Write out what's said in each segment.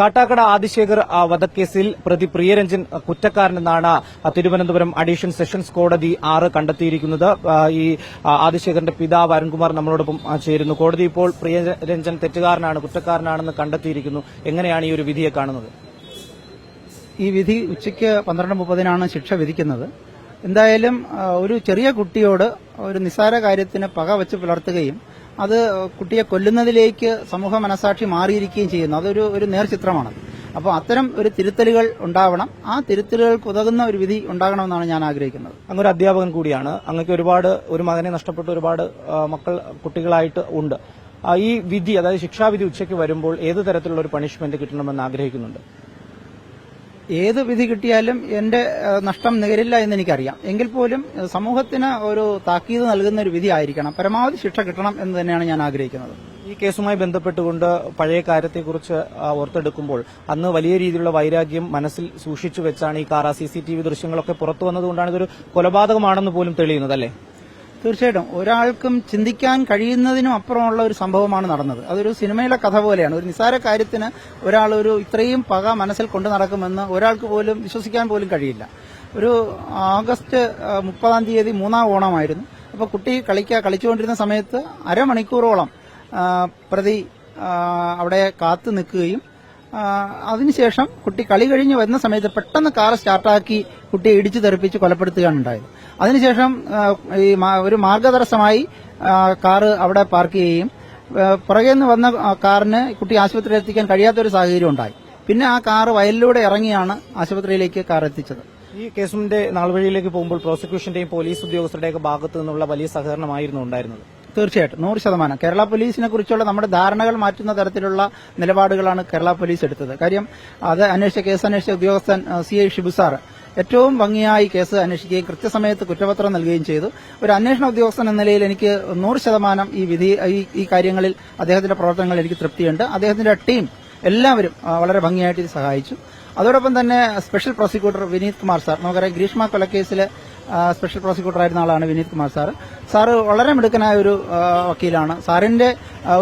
കാട്ടാക്കട ആദിശേഖർ വധക്കേസിൽ പ്രതി പ്രിയരഞ്ജൻ കുറ്റക്കാരനെന്നാണ് തിരുവനന്തപുരം അഡീഷണൽ സെഷൻസ് കോടതി ആറ് കണ്ടെത്തിയിരിക്കുന്നത്. ഈ ആദിശേഖറിന്റെ പിതാവ് അരുൺകുമാർ നമ്മളോടൊപ്പം ചേരുന്നു. കോടതി ഇപ്പോൾ പ്രിയരഞ്ജൻ തെറ്റുകാരനാണ് കുറ്റക്കാരനാണെന്ന് കണ്ടെത്തിയിരിക്കുന്നു. എങ്ങനെയാണ് ഈ ഒരു വിധിയെ കാണുന്നത്? ഈ വിധി ഉച്ചയ്ക്ക് പന്ത്രണ്ട് മുപ്പതിനാണ് ശിക്ഷ വിധിക്കുന്നത്. എന്തായാലും ഒരു ചെറിയ കുട്ടിയോട് ഒരു നിസ്സാര കാര്യത്തിന് പക വെച്ച് പുലർത്തുകയും അത് കുട്ടിയെ കൊല്ലുന്നതിലേക്ക് സമൂഹ മനസാക്ഷി മാറിയിരിക്കുകയും ചെയ്യുന്നു. അതൊരു ഒരു നേർചിത്രമാണ്. അപ്പോൾ അത്തരം ഒരു തിരുത്തലുകൾ ഉണ്ടാവണം. ആ തിരുത്തലുകൾക്ക് ഉതകുന്ന ഒരു വിധി ഉണ്ടാകണമെന്നാണ് ഞാൻ ആഗ്രഹിക്കുന്നത്. അങ്ങ് ഒരു അധ്യാപകൻ കൂടിയാണ്. അങ്ങക്ക് ഒരുപാട് ഒരു മകനെ നഷ്ടപ്പെട്ട ഒരുപാട് മക്കൾ കുട്ടികളായിട്ട് ഉണ്ട്. ഈ വിധി അതായത് ശിക്ഷാവിധി ഉച്ചയ്ക്ക് വരുമ്പോൾ ഏത് തരത്തിലുള്ള ഒരു പണിഷ്മെന്റ് കിട്ടണമെന്ന് ആഗ്രഹിക്കുന്നുണ്ട്? ഏത് വിധി കിട്ടിയാലും എന്റെ നഷ്ടം നികരില്ല എന്ന് എനിക്കറിയാം. എങ്കിൽ പോലും സമൂഹത്തിന് ഒരു താക്കീത് നൽകുന്ന ഒരു വിധി ആയിരിക്കണം. പരമാവധി ശിക്ഷ കിട്ടണം എന്ന് തന്നെയാണ് ഞാൻ ആഗ്രഹിക്കുന്നത്. ഈ കേസുമായി ബന്ധപ്പെട്ടുകൊണ്ട് പഴയ കാര്യത്തെക്കുറിച്ച് ഓർത്തെടുക്കുമ്പോൾ അന്ന് വലിയ രീതിയിലുള്ള വൈരാഗ്യം മനസ്സിൽ സൂക്ഷിച്ചു വെച്ചാണ് ഈ കാറ സി സി ടി വി ദൃശ്യങ്ങളൊക്കെ പുറത്തു വന്നതുകൊണ്ടാണ് ഇതൊരു കൊലപാതകമാണെന്ന് പോലും തെളിയുന്നത് അല്ലേ? തീർച്ചയായിട്ടും. ഒരാൾക്കും ചിന്തിക്കാൻ കഴിയുന്നതിനും അപ്പുറമുള്ള ഒരു സംഭവമാണ് നടന്നത്. അതൊരു സിനിമയിലെ കഥ പോലെയാണ്. ഒരു നിസ്സാര കാര്യത്തിന് ഒരാൾ ഒരു ഇത്രയും പക മനസ്സിൽ കൊണ്ടു നടക്കുമെന്ന് ഒരാൾക്ക് പോലും വിശ്വസിക്കാൻ പോലും കഴിയില്ല. ഒരു ഓഗസ്റ്റ് മുപ്പതാം തീയതി മൂന്നാം ഓണമായിരുന്നു. അപ്പോൾ കുട്ടി കളിക്ക കളിച്ചുകൊണ്ടിരുന്ന സമയത്ത് അരമണിക്കൂറോളം പ്രതി അവിടെ കാത്തു നിൽക്കുകയും അതിനുശേഷം കുട്ടി കളി കഴിഞ്ഞ് വരുന്ന സമയത്ത് പെട്ടെന്ന് കാർ സ്റ്റാർട്ടാക്കി കുട്ടിയെ ഇടിച്ചു തെറിപ്പിച്ച് കൊലപ്പെടുത്തുകയാണ് ഉണ്ടായത് അതിനുശേഷം ഈ ഒരു മാർഗതടസ്സമായി കാറ് അവിടെ പാർക്ക് ചെയ്യുകയും പുറകെ നിന്ന് വന്ന കാറിന് കുട്ടി ആശുപത്രിയിൽ എത്തിക്കാൻ കഴിയാത്തൊരു സാഹചര്യം ഉണ്ടായി. പിന്നെ ആ കാറ് വയലിലൂടെ ഇറങ്ങിയാണ് ആശുപത്രിയിലേക്ക് കാർ എത്തിച്ചത്. ഈ കേസിന്റെ നാൾവഴിയിലേക്ക് പോകുമ്പോൾ പ്രോസിക്യൂഷന്റെയും പോലീസ് ഉദ്യോഗസ്ഥരുടെയൊക്കെ ഭാഗത്തു നിന്നുള്ള വലിയ സഹകരണമായിരുന്നു ഉണ്ടായിരുന്നത്. തീർച്ചയായിട്ടും. നൂറ് ശതമാനം. കേരള പോലീസിനെ കുറിച്ചുള്ള നമ്മുടെ ധാരണകൾ മാറ്റുന്ന തരത്തിലുള്ള നിലപാടുകളാണ് കേരള പോലീസ് എടുത്തത്. കാര്യം അത് അന്വേഷിച്ച കേസ് അന്വേഷിച്ച ഉദ്യോഗസ്ഥൻ സി ഐ ഷിബുസാർ ഏറ്റവും ഭംഗിയായി കേസ് അന്വേഷിക്കുകയും കൃത്യസമയത്ത് കുറ്റപത്രം നൽകുകയും ചെയ്തു. ഒരു അന്വേഷണ ഉദ്യോഗസ്ഥൻ എന്ന നിലയിൽ എനിക്ക് നൂറ് ശതമാനം ഈ വിധി ഈ കാര്യങ്ങളിൽ അദ്ദേഹത്തിന്റെ പ്രവർത്തനങ്ങളിൽ എനിക്ക് തൃപ്തിയുണ്ട്. അദ്ദേഹത്തിന്റെ ടീം എല്ലാവരും വളരെ ഭംഗിയായിട്ട് ഇത് സഹായിച്ചു. അതോടൊപ്പം തന്നെ special prosecutor Vineeth Kumar sir. നമുക്കറിയാം ഗ്രീഷ്മ കൊലക്കേസിലെ സ്പെഷ്യൽ പ്രോസിക്യൂട്ടർ ആയിരുന്ന ആളാണ് വിനീത് കുമാർ സാർ സാറ് വളരെ മിടുക്കനായ ഒരു വക്കീലാണ്. സാറിന്റെ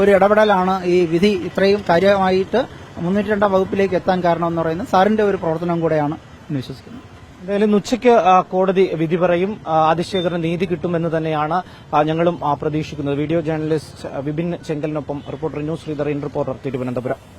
ഒരു ഇടപെടലാണ് ഈ വിധി ഇത്രയും കാര്യമായിട്ട് മുന്നൂറ്റി രണ്ടാം വകുപ്പിലേക്ക് എത്താൻ കാരണം എന്ന് പറയുന്നത്. സാറിന്റെ ഒരു പ്രവർത്തനം കൂടെയാണ് എന്ന് വിശ്വസിക്കുന്നത് എന്തായാലും ഉച്ചയ്ക്ക് കോടതി വിധി പറയും. ആ, ആദിശേഖരന് നീതി കിട്ടുമെന്ന് തന്നെയാണ് ഞങ്ങളും പ്രതീക്ഷിക്കുന്നത്. Video journalist Vipin ചെങ്കലിനൊപ്പം reporter news Sreedhar in reporter Thiruvananthapuram.